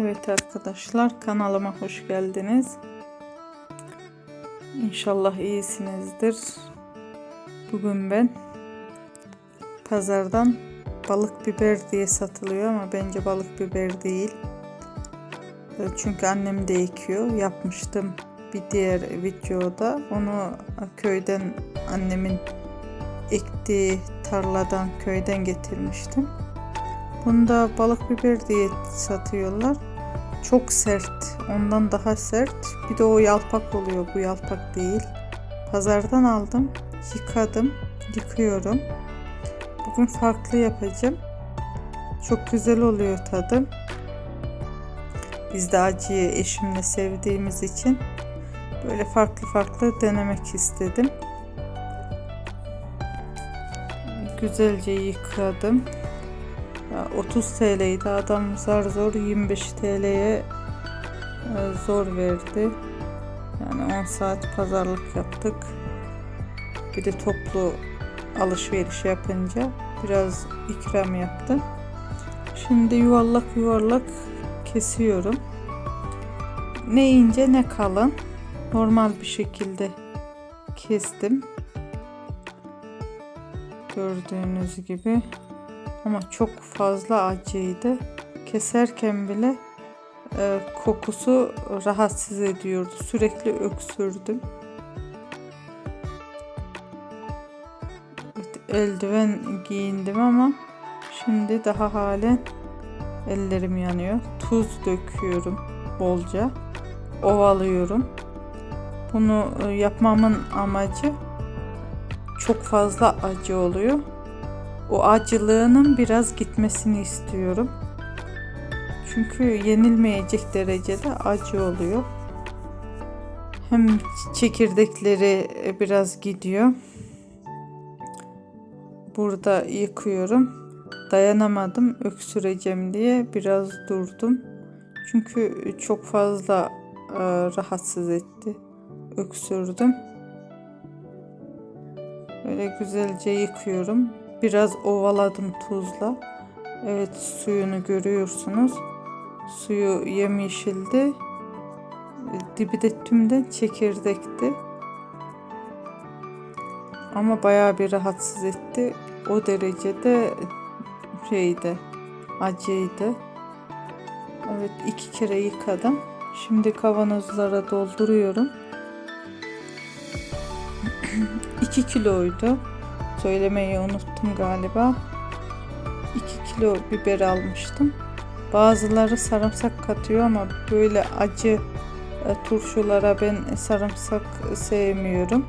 Evet arkadaşlar kanalıma hoş geldiniz. İnşallah iyisinizdir. Bugün ben pazardan balık biber diye satılıyor ama bence balık biber değil. E, Çünkü annem de ekiyor. Yapmıştım bir diğer videoda. Onu köyden annemin ektiği tarladan köyden getirmiştim. Bunda balık biber diye satıyorlar. Çok sert. Ondan daha sert. Bir de o yalpak oluyor. Bu yalpak değil. Pazardan aldım. Yıkadım. Yıkıyorum. Bugün farklı yapacağım. Çok güzel oluyor tadı. Biz de acıyı eşimle sevdiğimiz için böyle farklı farklı denemek istedim. Güzelce yıkadım. Ya 30 TL'ydi adam zar zor 25 TL'ye e, zor verdi. Yani 10 saat pazarlık yaptık. Bir de toplu alışveriş yapınca biraz ikram yaptı. Şimdi yuvarlak yuvarlak kesiyorum. Ne ince ne kalın. Normal bir şekilde kestim. Gördüğünüz gibi ama çok fazla acıydı. Keserken bile e, kokusu rahatsız ediyordu. Sürekli öksürdüm. Eldiven giyindim ama şimdi daha halen ellerim yanıyor. Tuz döküyorum bolca. Ovalıyorum. Bunu e, yapmamın amacı çok fazla acı oluyor o acılığının biraz gitmesini istiyorum. Çünkü yenilmeyecek derecede acı oluyor. Hem çekirdekleri biraz gidiyor. Burada yıkıyorum. Dayanamadım öksüreceğim diye biraz durdum. Çünkü çok fazla e, rahatsız etti. Öksürdüm. Böyle güzelce yıkıyorum. Biraz ovaladım tuzla. Evet suyunu görüyorsunuz. Suyu yemyeşildi. Dibi de tümden çekirdekti. Ama bayağı bir rahatsız etti. O derecede şeydi, acıydı. Evet iki kere yıkadım. Şimdi kavanozlara dolduruyorum. 2 kiloydu. Söylemeyi unuttum galiba. 2 kilo biber almıştım. Bazıları sarımsak katıyor ama böyle acı e, turşulara ben sarımsak sevmiyorum.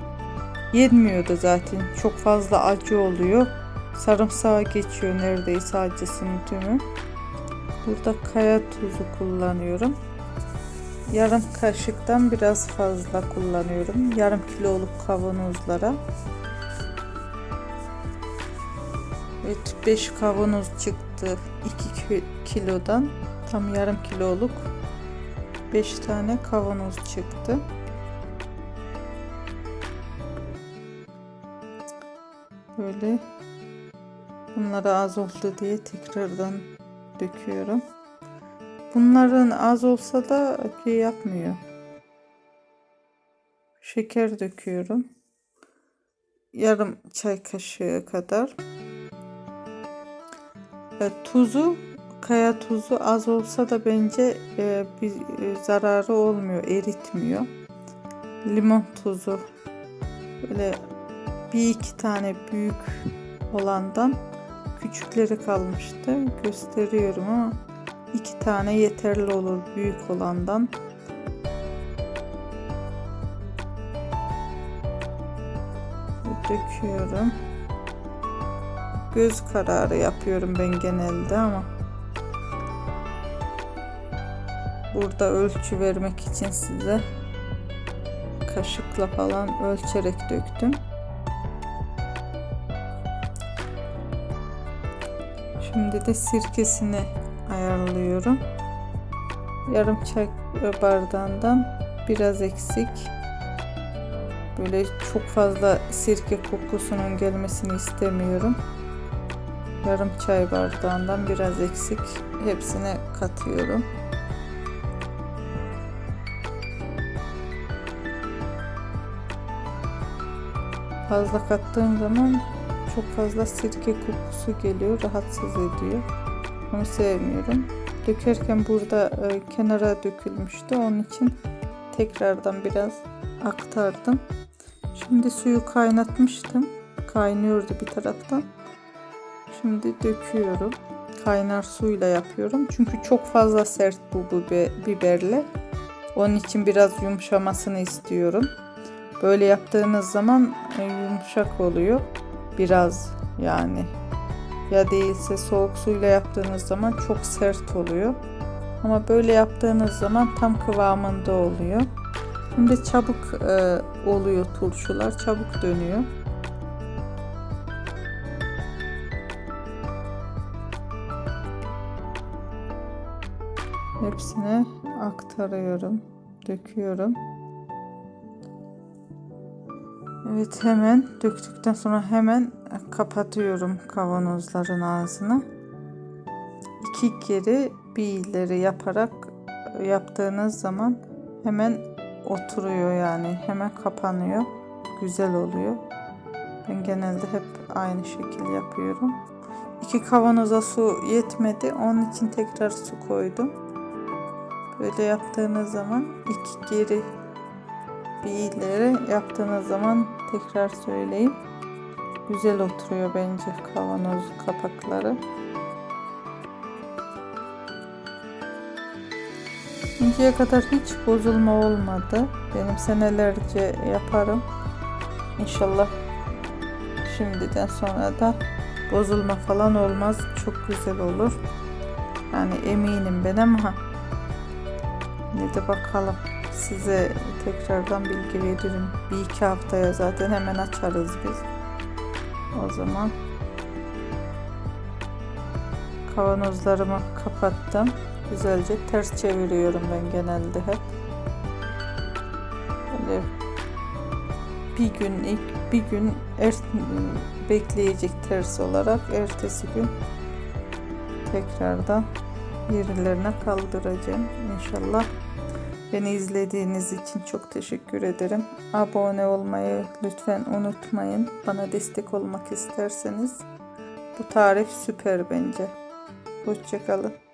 Yenmiyor da zaten. Çok fazla acı oluyor. Sarımsağa geçiyor neredeyse acısının tümü. Burada kaya tuzu kullanıyorum. Yarım kaşıktan biraz fazla kullanıyorum. Yarım kiloluk kavanozlara. Evet 5 kavanoz çıktı 2 kilodan tam yarım kiloluk 5 tane kavanoz çıktı. Böyle bunlara az oldu diye tekrardan döküyorum. Bunların az olsa da şey yapmıyor. Şeker döküyorum. Yarım çay kaşığı kadar. E, tuzu kaya tuzu az olsa da bence e, bir e, zararı olmuyor, eritmiyor. Limon tuzu böyle bir iki tane büyük olandan küçükleri kalmıştı. Gösteriyorum ama iki tane yeterli olur büyük olandan. Döküyorum göz kararı yapıyorum ben genelde ama burada ölçü vermek için size kaşıkla falan ölçerek döktüm. Şimdi de sirkesini ayarlıyorum. Yarım çay bardağından biraz eksik. Böyle çok fazla sirke kokusunun gelmesini istemiyorum yarım çay bardağından biraz eksik hepsine katıyorum. Fazla kattığım zaman çok fazla sirke kokusu geliyor, rahatsız ediyor. Bunu sevmiyorum. Dökerken burada e, kenara dökülmüştü. Onun için tekrardan biraz aktardım. Şimdi suyu kaynatmıştım. Kaynıyordu bir taraftan. Şimdi döküyorum. Kaynar suyla yapıyorum. Çünkü çok fazla sert bu bibe- biberle. Onun için biraz yumuşamasını istiyorum. Böyle yaptığınız zaman e, yumuşak oluyor. Biraz yani. Ya değilse soğuk suyla yaptığınız zaman çok sert oluyor. Ama böyle yaptığınız zaman tam kıvamında oluyor. Şimdi çabuk e, oluyor turşular, çabuk dönüyor. Hepsine aktarıyorum, döküyorum. Evet hemen döktükten sonra hemen kapatıyorum kavanozların ağzını. İki kere bir ileri yaparak yaptığınız zaman hemen oturuyor yani hemen kapanıyor. Güzel oluyor. Ben genelde hep aynı şekil yapıyorum. İki kavanoza su yetmedi. Onun için tekrar su koydum. Böyle yaptığınız zaman iki geri bir ileri yaptığınız zaman tekrar söyleyeyim. Güzel oturuyor bence kavanoz kapakları. Şimdiye kadar hiç bozulma olmadı. Benim senelerce yaparım. İnşallah şimdiden sonra da bozulma falan olmaz. Çok güzel olur. Yani eminim ben ama de bakalım. Size tekrardan bilgi veririm. Bir iki haftaya zaten hemen açarız biz. O zaman kavanozlarımı kapattım. Güzelce ters çeviriyorum ben genelde hep. Böyle bir gün ilk bir gün er, bekleyecek ters olarak ertesi gün tekrardan yerlerine kaldıracağım inşallah. Beni izlediğiniz için çok teşekkür ederim. Abone olmayı lütfen unutmayın. Bana destek olmak isterseniz bu tarif süper bence. Hoşçakalın.